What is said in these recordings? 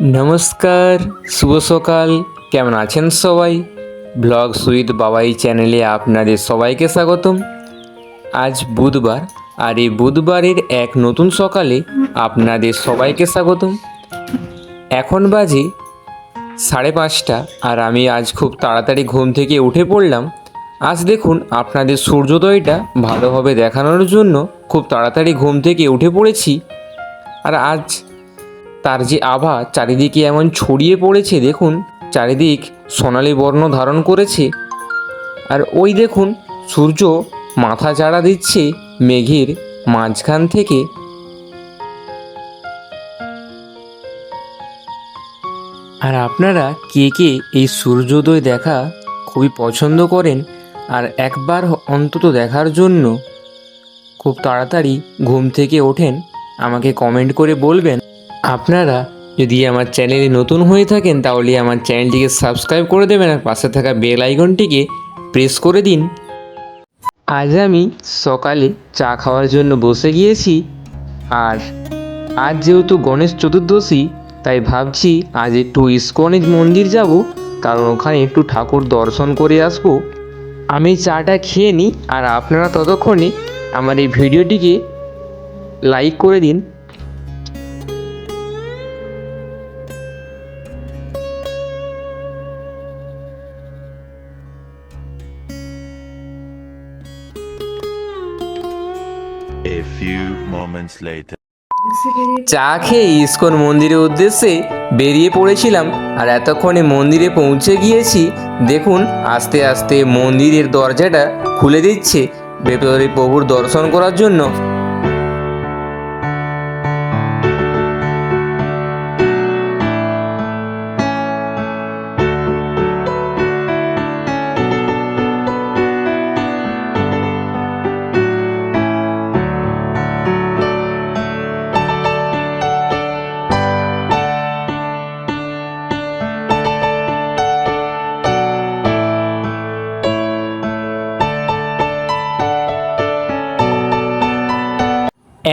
নমস্কার, শুভ সকাল। কেমন আছেন সবাই? ব্লগ সুইট বাবাই চ্যানেলে আপনাদের সবাইকে স্বাগতম। আজ বুধবার, আর এই বুধবারের এক নতুন সকালে আপনাদের সবাইকে স্বাগতম। এখন বাজে সাড়ে পাঁচটা, আর আমি আজ খুব তাড়াতাড়ি ঘুম থেকে উঠে পড়লাম। আজ দেখুন, আপনাদের সূর্যোদয়টা ভালোভাবে দেখানোর জন্য খুব তাড়াতাড়ি ঘুম থেকে উঠে পড়েছি। আর আজ তার যে আভা চারিদিকে এমন ছড়িয়ে পড়েছে, দেখুন, চারিদিক সোনালি বর্ণ ধারণ করেছে। আর ওই দেখুন, সূর্য মাথা চাড়া দিচ্ছে মেঘের মাঝখান থেকে। আর আপনারা কে কে এই সূর্যোদয় দেখা খুবই পছন্দ করেন, আর একবার অন্তত দেখার জন্য খুব তাড়াতাড়ি ঘুম থেকে ওঠেন, আমাকে কমেন্ট করে বলবেন। আপনারা যদি আমার চ্যানেলে নতুন হয়ে থাকেন, তাহলে আমার চ্যানেলটিকে সাবস্ক্রাইব করে দেবেন আর পাশে থাকা বেল আইকনটিকে প্রেস করে দিন। আজ আমি সকালে চা খাওয়ার জন্য বসে গিয়েছি, আর আজ যেহেতু গণেশ চতুর্দশী, তাই ভাবছি আজ একটু ইস্কনের মন্দির যাব, কারণ ওখানে একটু ঠাকুর দর্শন করে আসব। আমি চাটা খেয়ে নিই, আর আপনারা ততক্ষণে আমার এই ভিডিওটিকে লাইক করে দিন। A few moments later. চা খেয়ে ইস্কন মন্দিরের উদ্দেশ্যে বেরিয়ে পড়েছিলাম আর এতক্ষণে মন্দিরে পৌঁছে গিয়েছি, দেখুন আস্তে আস্তে মন্দিরের দরজাটা খুলে দিচ্ছে, ভেতরে প্রভুর দর্শন করার জন্য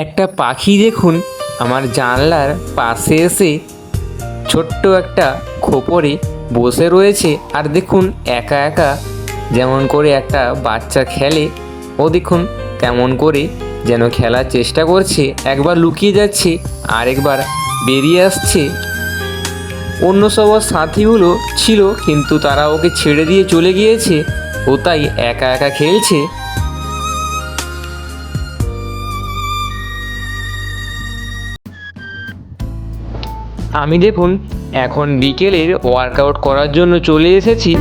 একটা পাখি দেখুন, আমার জানলার পাশে এসে ছোট্ট একটা খোপরে বসে রয়েছে। আর দেখুন, একা একা যেমন করে একটা বাচ্চা খেলে, ও দেখুন তেমন করে যেন খেলার চেষ্টা করছে। একবার লুকিয়ে যাচ্ছে, আরেকবার বেরিয়ে আসছে। অন্য সব সাথীগুলো ছিল, কিন্তু তারা ওকে ছেড়ে দিয়ে চলে গিয়েছে। ও তাই একা একা খেলছে। আমি দেখুন এখন বিকেলের ওয়ার্কআউট করার জন্য চলে এসেছি।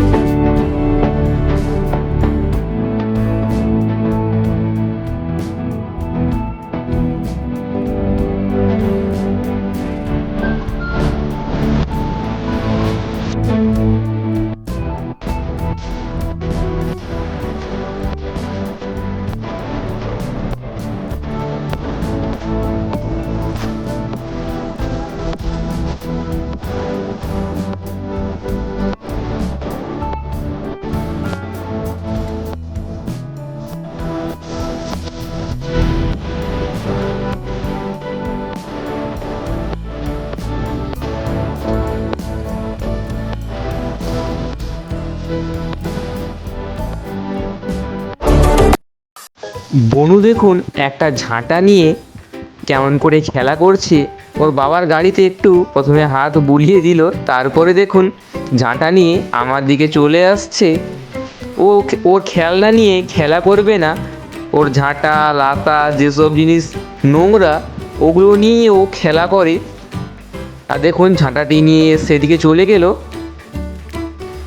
বনু দেখুন একটা ঝাঁটা নিয়ে কেমন করে খেলা করছে। ওর বাবার গাড়িতে একটু প্রথমে হাত বুলিয়ে দিল, তারপরে দেখুন ঝাঁটা নিয়ে আমার দিকে চলে আসছে। ও ওর খেলনা নিয়ে খেলা করবে না। ওর ঝাঁটা লাতা যেসব জিনিস নোংরা, ওগুলো নিয়ে ও খেলা করে। আর দেখুন ঝাঁটাটি নিয়ে সেদিকে চলে গেল।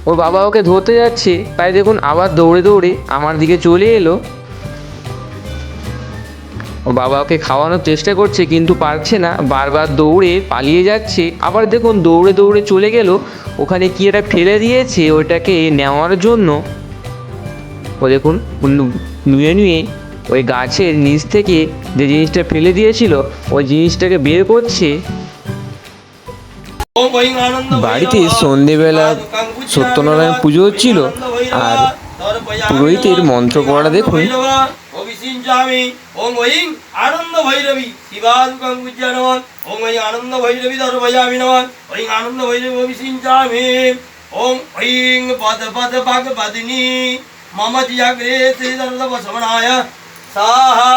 ওর বাবা ওকে ধরতে যাচ্ছে, তাই দেখুন আবার দৌড়ে দৌড়ে আমার দিকে চলে এলো। বাবা ওকে খাওয়ানোর চেষ্টা করছে, কিন্তু পারছে না। বারবার দৌড়ে পালিয়ে যাচ্ছে। আবার দেখুন, দৌড়ে দৌড়ে চলে গেল। ওখানে কি এটা ফেলে দিয়েছে? ওইটাকে নেওয়ার জন্য। ও দেখুন নুয়ে নুয়ে ওই গাছের নিচ থেকে যে জিনিসটা ফেলে দিয়েছিল, ওই জিনিসটাকে বের করছে। বাড়িতে সন্ধেবেলা সত্যনারায়ণ পুজো হচ্ছিল, আর পুরোহিতের মন্ত্র পড়া দেখুন। অভিষিঞ্চামি ওং ঐং আনন্দ ভৈরবী শিবাদুকং পূজ্য নম ওং ঐং আনন্দ ভৈরবী দর্ভয়ামি নম ঐং আনন্দ ভৈরবী অভিষিঞ্চামি ওং ঐং পদ পদ পাক পদিনী মম জিয়াগ্রে শ্রীদর্দবসমনায় সাহা।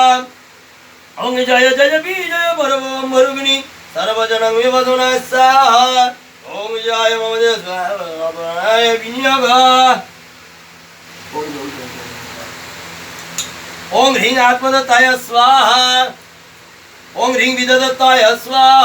ওং জয় জয় বিজয় বরব মরুগ্নি সর্বজনং বিবদনা সাহা। বিনিয়োগ। ઓમ હ્રીં આત્મદત્તાય સ્વાહા. ઓમ હ્રીં વિદદત્તાય સ્વાહા.